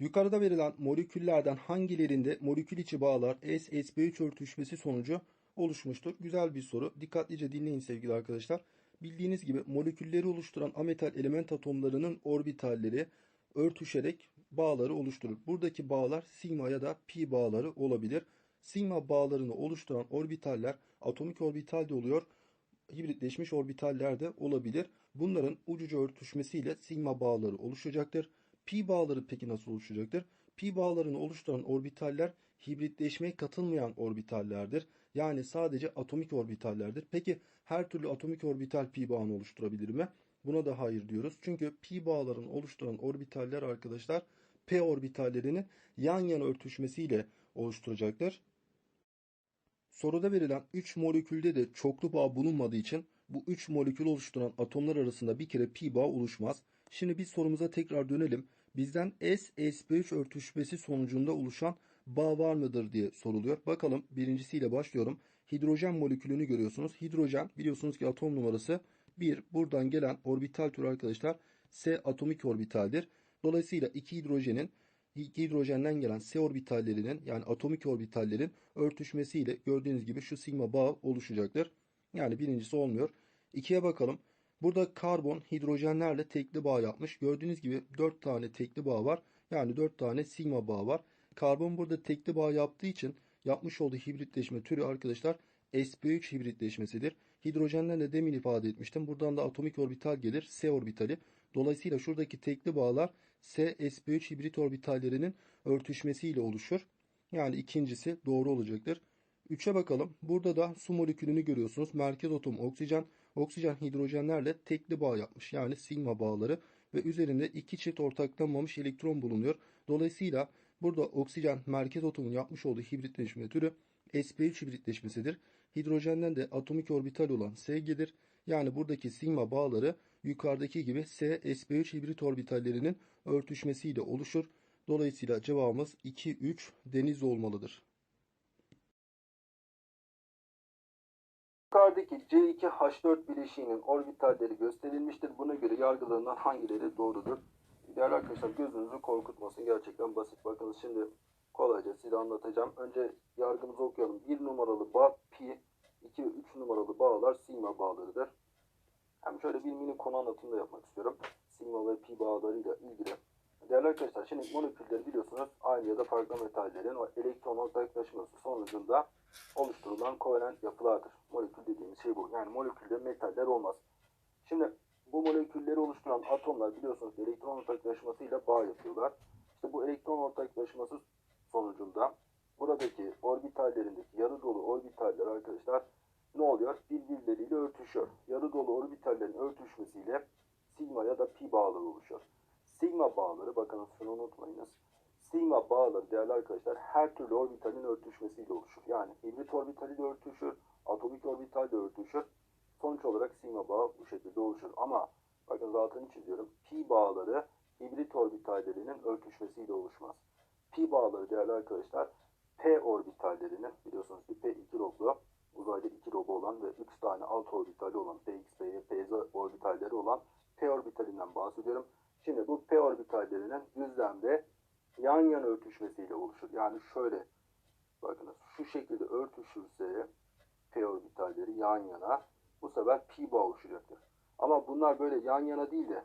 Yukarıda verilen moleküllerden hangilerinde molekül içi bağlar S-SB3 örtüşmesi sonucu oluşmuştur? Güzel bir soru. Dikkatlice dinleyin sevgili arkadaşlar. Bildiğiniz gibi molekülleri oluşturan ametal element atomlarının orbitalleri örtüşerek bağları oluşturur. Buradaki bağlar sigma ya da pi bağları olabilir. Sigma bağlarını oluşturan orbitaller atomik orbitalde oluyor. Hibritleşmiş orbitaller de olabilir. Bunların ucuca örtüşmesiyle sigma bağları oluşacaktır. Pi bağları peki nasıl oluşacaktır? Pi bağlarını oluşturan orbitaller hibritleşmeye katılmayan orbitallerdir. Yani sadece atomik orbitallerdir. Peki her türlü atomik orbital pi bağını oluşturabilir mi? Buna da hayır diyoruz. Çünkü pi bağlarını oluşturan orbitaller arkadaşlar p orbitallerini yan yana örtüşmesiyle oluşturacaktır. Soruda verilen 3 molekülde de çoklu bağ bulunmadığı için bu 3 molekül oluşturan atomlar arasında bir kere pi bağ oluşmaz. Şimdi biz sorumuza tekrar dönelim. Bizden S-SP3 örtüşmesi sonucunda oluşan bağ var mıdır diye soruluyor. Bakalım birincisiyle başlıyorum. Hidrojen molekülünü görüyorsunuz. Hidrojen biliyorsunuz ki atom numarası 1. Buradan gelen orbital tür arkadaşlar S atomik orbitaldir. Dolayısıyla iki hidrojenin iki hidrojenden gelen S orbitallerinin yani atomik orbitallerin örtüşmesiyle gördüğünüz gibi şu sigma bağı oluşacaktır. Yani birincisi olmuyor. İkiye bakalım. Burada karbon hidrojenlerle tekli bağ yapmış. Gördüğünüz gibi 4 tane tekli bağ var. Yani 4 tane sigma bağ var. Karbon burada tekli bağ yaptığı için yapmış olduğu hibritleşme türü arkadaşlar sp3 hibritleşmesidir. Hidrojenden de demin ifade etmiştim. Buradan da atomik orbital gelir. S orbitali. Dolayısıyla şuradaki tekli bağlar S sp3 hibrit orbitallerinin örtüşmesiyle oluşur. Yani ikincisi doğru olacaktır. 3'e bakalım. Burada da su molekülünü görüyorsunuz. Merkez atom oksijen. Oksijen hidrojenlerle tekli bağ yapmış. Yani sigma bağları ve üzerinde iki çift ortaklanmamış elektron bulunuyor. Dolayısıyla burada oksijen merkez atomun yapmış olduğu hibritleşme türü sp3 hibritleşmesidir. Hidrojenden de atomik orbital olan Sg'dir. Yani buradaki sigma bağları yukarıdaki gibi S sp3 hibrit orbitallerinin örtüşmesiyle oluşur. Dolayısıyla cevabımız 2 3 deniz olmalıdır. Yukarıdaki C2H4 bileşiğinin orbitalleri gösterilmiştir. Buna göre yargılarından hangileri doğrudur? Değerli arkadaşlar gözünüzü korkutmasın. Gerçekten basit. Bakın şimdi kolayca size anlatacağım. Önce yargımızı okuyalım. 1 numaralı bağ pi, 2 ve 3 numaralı bağlar sigma bağlarıdır. Hem şöyle bir mini konu anlatımı da yapmak istiyorum. Sigma ve pi bağlarıyla ilgili. Değerli arkadaşlar şimdi molekülleri biliyorsunuz aynı ya da farklı metallerin o elektron ortaklaşması sonucunda oluşturulan kovalent yapılardır. Molekül dediğimiz şey bu. Yani molekülde metaller olmaz. Şimdi bu molekülleri oluşturan atomlar biliyorsunuz elektron ortaklaşmasıyla bağ yapıyorlar. İşte bu elektron ortaklaşması sonucunda buradaki orbitallerindeki yarı dolu orbitaller arkadaşlar ne oluyor? Birbirleriyle örtüşüyor. Yarı dolu orbitallerin örtüşmesiyle sigma ya da pi bağları oluşuyor. Sigma bağları bakın şunu unutmayınız. Sigma bağları değerli arkadaşlar her türlü orbitalin örtüşmesiyle oluşur. Yani hibrit orbitaliyle örtüşür, atomik orbitalle örtüşür. Sonuç olarak sigma bağı bu şekilde oluşur. Ama bakın altını çiziyorum. Pi bağları hibrit orbitallerinin örtüşmesiyle oluşmaz. Pi bağları değerli arkadaşlar P orbitallerinin biliyorsunuz ki P iki loblu uzayda iki lobu olan ve 3 tane alt orbitali olan PX, PY, PZ orbitalleri olan P orbitalinden bahsediyorum. Şimdi bu P orbitallerinin düzlemde yan yana örtüşmesiyle oluşur. Yani şöyle bakınız şu şekilde örtüşürse P orbitalleri yan yana bu sefer pi bağ oluşacaktır. Ama bunlar böyle yan yana değil de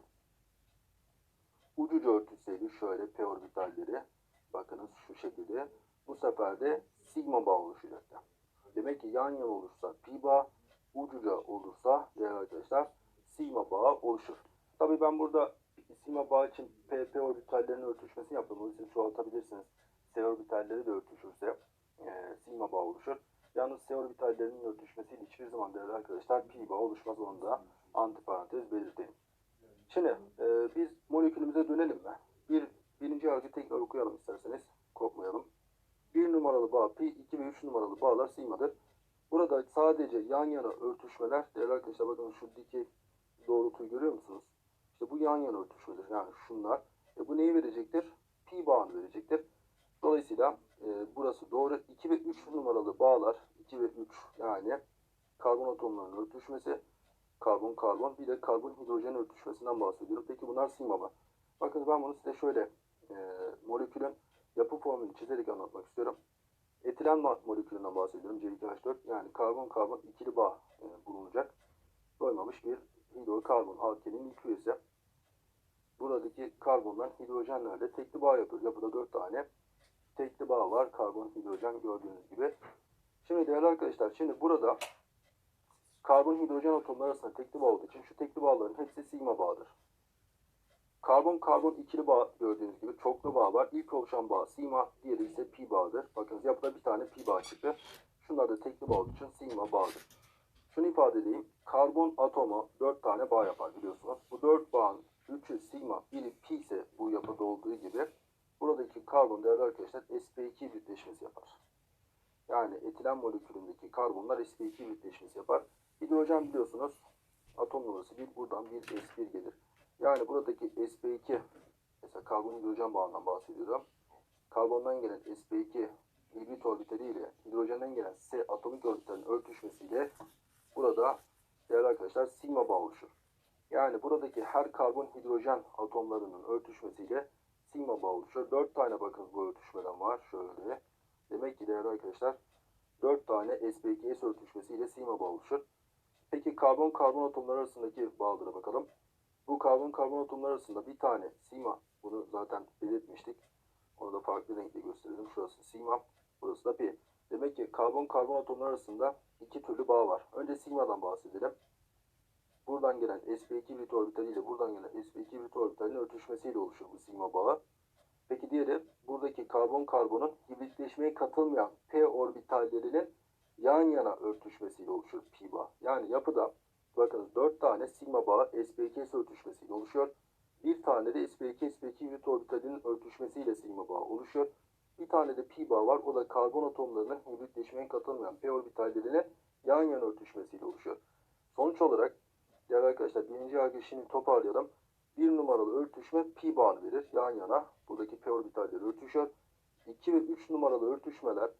ucuca örtüşseydi şöyle P orbitalleri bakınız şu şekilde bu sefer de sigma bağ oluşacaktır. Demek ki yan yana olursa pi bağ, ucuca olursa değerli arkadaşlar sigma bağı oluşur. Tabii ben burada sigma bağı için pp orbitallerinin örtüşmesini yaptım. Bunu siz çoğaltabilirsiniz. S orbitalleri de örtüşürse e, sigma bağı oluşur. Yalnız S orbitallerinin örtüşmesiyle hiçbir zaman değerli arkadaşlar pi bağı oluşmaz. Onu da antiparantez belirteyim. Şimdi e, biz molekülümüze dönelim mi? Bir, birinci yargı tekrar okuyalım isterseniz. Korkmayalım. 1 numaralı bağ pi, 2 ve 3 numaralı bağlar sigmadır. Burada sadece yan yana örtüşmeler, değerli arkadaşlar bakın şu dikey doğrultuyu görüyor musunuz? İşte bu yan yana örtüşmedir. Yani şunlar. E bu neyi verecektir? Pi bağını verecektir. Dolayısıyla e, burası doğru. 2 ve 3 numaralı bağlar, 2 ve 3 yani karbon atomlarının örtüşmesi, karbon karbon bir de karbon hidrojen örtüşmesinden bahsediyorum. Peki bunlar sigma mı? Bakın ben bunu size şöyle e, molekülün yapı formülünü çizerek anlatmak istiyorum. Etilen molekülünden bahsediyorum. C2H4 yani karbon karbon ikili bağ e, bulunacak. Doymamış bir hidrokarbon alkenin ilk üyesi. Buradaki karbondan hidrojenlerle tekli bağ yapıyor. Yapıda 4 tane tekli bağ var. Karbon, hidrojen gördüğünüz gibi. Şimdi değerli arkadaşlar şimdi burada karbon hidrojen atomları arasında tekli bağ olduğu için şu tekli bağların hepsi sigma bağıdır. Karbon karbon ikili bağ gördüğünüz gibi çoklu bağ var. İlk oluşan bağ sigma, diğeri ise pi bağıdır. Bakınız yapıda bir tane pi bağ çıktı. Şunlar da tekli bağ olduğu için sigma bağıdır. Şunu ifade edeyim. Karbon atomu 4 tane bağ yapar biliyorsunuz. Bu 4 bağın 3'ü sigma, biri pi ise bu yapıda olduğu gibi buradaki karbon değerli arkadaşlar sp2 hibritleşmesi yapar. Yani etilen molekülündeki karbonlar sp2 hibritleşmesi yapar. Hidrojen biliyorsunuz atom numarası 1 buradan bir s1 gelir. Yani buradaki sp2 mesela karbon hidrojen bağından bahsediyorum. Karbondan gelen sp2 hibrit orbitali ile hidrojenden gelen s atomik orbitalin örtüşmesiyle burada değerli arkadaşlar sigma bağ oluşur. Yani buradaki her karbon hidrojen atomlarının örtüşmesiyle sigma bağ oluşuyor. 4 tane bakın bu örtüşmeden var. Şöyle. Demek ki değerli arkadaşlar 4 tane sp2s örtüşmesiyle sigma bağ oluşur. Peki karbon karbon atomları arasındaki bağlara bakalım. Bu karbon karbon atomları arasında bir tane sigma. Bunu zaten belirtmiştik. Onu da farklı renkle gösterelim. Şurası sigma. Burası da pi. Demek ki karbon karbon atomları arasında iki türlü bağ var. Önce sigmadan bahsedelim. Buradan gelen sp2 bit orbitali ile buradan gelen sp2 bit orbitalinin örtüşmesiyle oluşur bu sigma bağı. Peki diğeri buradaki karbon karbonun hibritleşmeye katılmayan p orbitallerinin yan yana örtüşmesiyle oluşur pi bağı. Yani yapıda bakınız 4 tane sigma bağı sp2s örtüşmesiyle oluşuyor. Bir tane de sp2 sp2 bit orbitalinin örtüşmesiyle sigma bağı oluşuyor. Bir tane de pi bağı var. O da karbon atomlarının hibritleşmeye katılmayan p orbitallerinin yan yana örtüşmesiyle oluşuyor. Sonuç olarak değerli arkadaşlar birinci yargı şimdi toparlayalım. Bir numaralı örtüşme pi bağını verir yan yana. Buradaki p orbitalleri örtüşüyor. 2 ve 3 numaralı örtüşmeler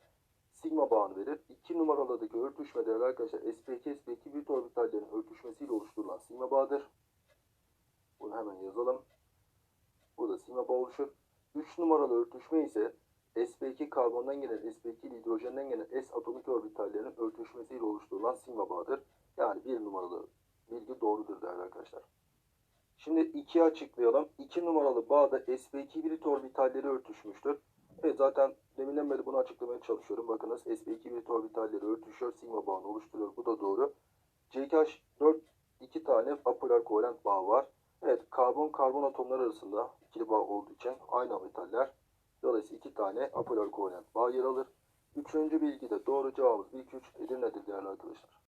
sigma bağını verir. 2 numaralıdaki örtüşme değerli arkadaşlar sp2 sp2 bit orbitallerin örtüşmesiyle oluşturulan sigma bağıdır. Bunu hemen yazalım. Burada sigma bağ oluşur. 3 numaralı örtüşme ise sp2 karbondan gelen sp2 ile hidrojenden gelen s atomik orbitallerinin örtüşmesiyle oluşturulan sigma bağıdır. Yani bir numaralı bilgi doğrudur değerli arkadaşlar. Şimdi 2'yi açıklayalım. 2 numaralı bağda sp2 brit orbitalleri örtüşmüştür. Evet zaten deminden beri bunu açıklamaya çalışıyorum. Bakınız sp2 brit orbitalleri örtüşüyor. Sigma bağını oluşturuyor. Bu da doğru. CKH4 iki tane apolar kovalent bağ var. Evet karbon karbon atomları arasında ikili bağ olduğu için aynı metaller. Dolayısıyla iki tane apolar kovalent bağ yer alır. Üçüncü bilgide doğru cevabımız 1 2 3 Edirne'dir değerli arkadaşlar.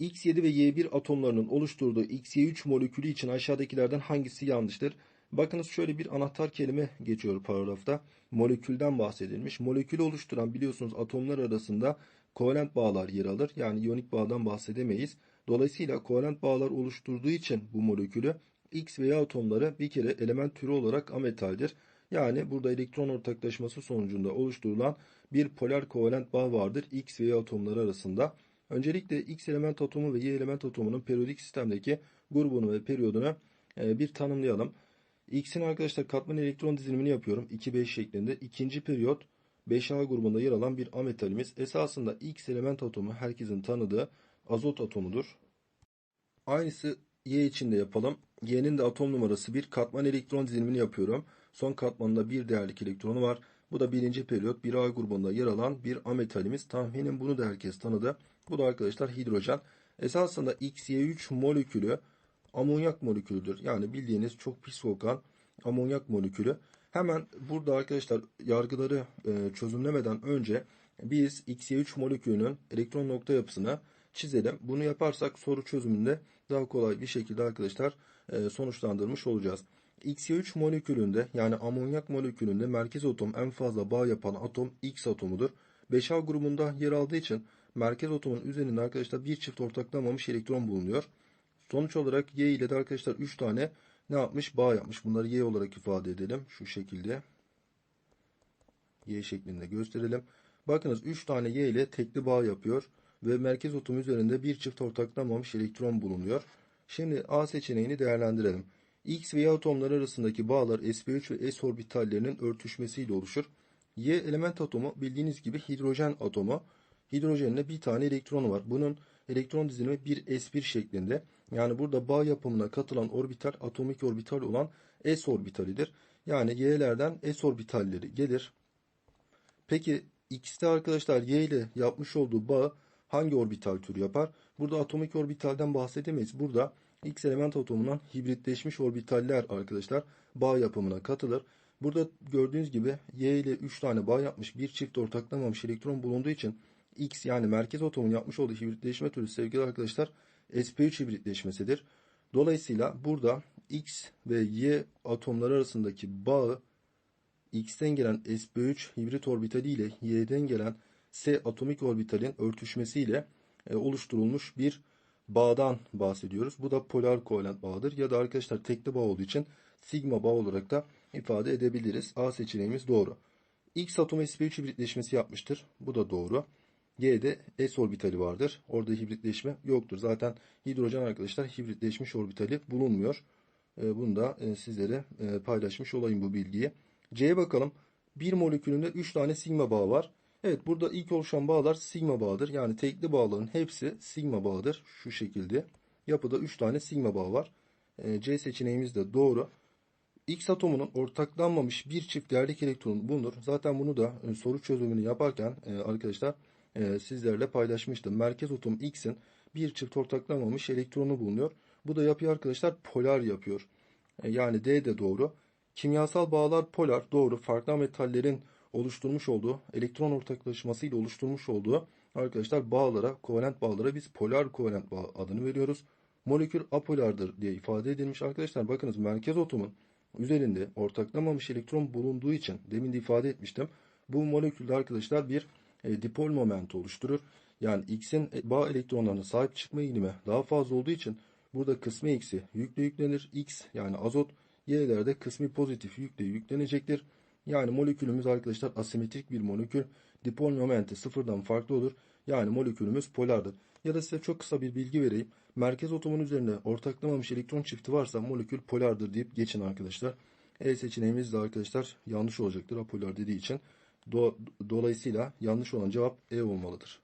X7 ve Y1 atomlarının oluşturduğu XY3 molekülü için aşağıdakilerden hangisi yanlıştır? Bakınız şöyle bir anahtar kelime geçiyor paragrafta. Molekülden bahsedilmiş. Molekülü oluşturan biliyorsunuz atomlar arasında kovalent bağlar yer alır. Yani iyonik bağdan bahsedemeyiz. Dolayısıyla kovalent bağlar oluşturduğu için bu molekülü X ve Y atomları bir kere element türü olarak ametaldir. Yani burada elektron ortaklaşması sonucunda oluşturulan bir polar kovalent bağ vardır X ve Y atomları arasında. Öncelikle X element atomu ve Y element atomunun periyodik sistemdeki grubunu ve periyodunu e, bir tanımlayalım. X'in arkadaşlar katman elektron dizilimini yapıyorum. 2-5 şeklinde. İkinci periyot 5A grubunda yer alan bir ametalimiz. Esasında X element atomu herkesin tanıdığı azot atomudur. Aynısı Y için de yapalım. Y'nin de atom numarası 1. Katman elektron dizilimini yapıyorum. Son katmanında bir değerlik elektronu var. Bu da birinci periyot 1A grubunda yer alan bir ametalimiz. Tahminim bunu da herkes tanıdı. Bu da arkadaşlar hidrojen. Esasında XY3 molekülü amonyak molekülüdür. Yani bildiğiniz çok pis kokan amonyak molekülü. Hemen burada arkadaşlar yargıları e, çözümlemeden önce biz XY3 molekülünün elektron nokta yapısını çizelim. Bunu yaparsak soru çözümünde daha kolay bir şekilde arkadaşlar e, sonuçlandırmış olacağız. XY3 molekülünde yani amonyak molekülünde merkez atom en fazla bağ yapan atom X atomudur. 5A grubunda yer aldığı için merkez atomun üzerinde arkadaşlar bir çift ortaklanmamış elektron bulunuyor. Sonuç olarak Y ile de arkadaşlar 3 tane ne yapmış? Bağ yapmış. Bunları Y olarak ifade edelim. Şu şekilde. Y şeklinde gösterelim. Bakınız 3 tane Y ile tekli bağ yapıyor. Ve merkez atom üzerinde bir çift ortaklanmamış elektron bulunuyor. Şimdi A seçeneğini değerlendirelim. X ve Y atomları arasındaki bağlar sp3 ve s orbitallerinin örtüşmesiyle oluşur. Y element atomu bildiğiniz gibi hidrojen atomu. Hidrojeninde bir tane elektronu var. Bunun elektron dizilimi 1s1 şeklinde. Yani burada bağ yapımına katılan orbital atomik orbital olan s orbitalidir. Yani y'lerden s orbitalleri gelir. Peki X'te arkadaşlar Y ile yapmış olduğu bağı hangi orbital türü yapar? Burada atomik orbitalden bahsedemeyiz. Burada X element atomundan hibritleşmiş orbitaller arkadaşlar bağ yapımına katılır. Burada gördüğünüz gibi Y ile 3 tane bağ yapmış bir çift ortaklamamış elektron bulunduğu için X yani merkez atomun yapmış olduğu hibritleşme türü sevgili arkadaşlar sp3 hibritleşmesidir. Dolayısıyla burada X ve Y atomları arasındaki bağı X'ten gelen sp3 hibrit orbitali ile Y'den gelen S atomik orbitalin örtüşmesiyle e, oluşturulmuş bir bağdan bahsediyoruz. Bu da polar kovalent bağıdır. Ya da arkadaşlar tekli bağ olduğu için sigma bağ olarak da ifade edebiliriz. A seçeneğimiz doğru. X atomu sp3 hibritleşmesi yapmıştır. Bu da doğru. Y'de s orbitali vardır. Orada hibritleşme yoktur. Zaten hidrojen arkadaşlar hibritleşmiş orbitali bulunmuyor. E, Bunu da e, sizlere e, paylaşmış olayım bu bilgiyi. C'ye bakalım. Bir molekülünde 3 tane sigma bağı var. Evet burada ilk oluşan bağlar sigma bağıdır. Yani tekli bağların hepsi sigma bağıdır. Şu şekilde. Yapıda 3 tane sigma bağı var. E, C seçeneğimiz de doğru. X atomunun ortaklanmamış bir çift değerlik elektron bulunur. Zaten bunu da e, soru çözümünü yaparken e, arkadaşlar e, sizlerle paylaşmıştım. Merkez atom X'in bir çift ortaklanmamış elektronu bulunuyor. Bu da yapıyı arkadaşlar polar yapıyor. Yani D de doğru. Kimyasal bağlar polar doğru. Farklı metallerin oluşturmuş olduğu elektron ortaklaşmasıyla oluşturmuş olduğu arkadaşlar bağlara, kovalent bağlara biz polar kovalent bağ adını veriyoruz. Molekül apolardır diye ifade edilmiş. Arkadaşlar bakınız merkez atomun üzerinde ortaklamamış elektron bulunduğu için demin de ifade etmiştim. Bu molekülde arkadaşlar bir e, dipol momenti oluşturur. Yani X'in bağ elektronlarına sahip çıkma eğilimi daha fazla olduğu için burada kısmı X'i yükle yüklenir. X yani azot Y'lerde kısmi pozitif yükle yüklenecektir. Yani molekülümüz arkadaşlar asimetrik bir molekül. Dipol momenti sıfırdan farklı olur. Yani molekülümüz polardır. Ya da size çok kısa bir bilgi vereyim. Merkez atomun üzerinde ortaklamamış elektron çifti varsa molekül polardır deyip geçin arkadaşlar. E seçeneğimiz de arkadaşlar yanlış olacaktır apolar dediği için. Do- dolayısıyla yanlış olan cevap E olmalıdır.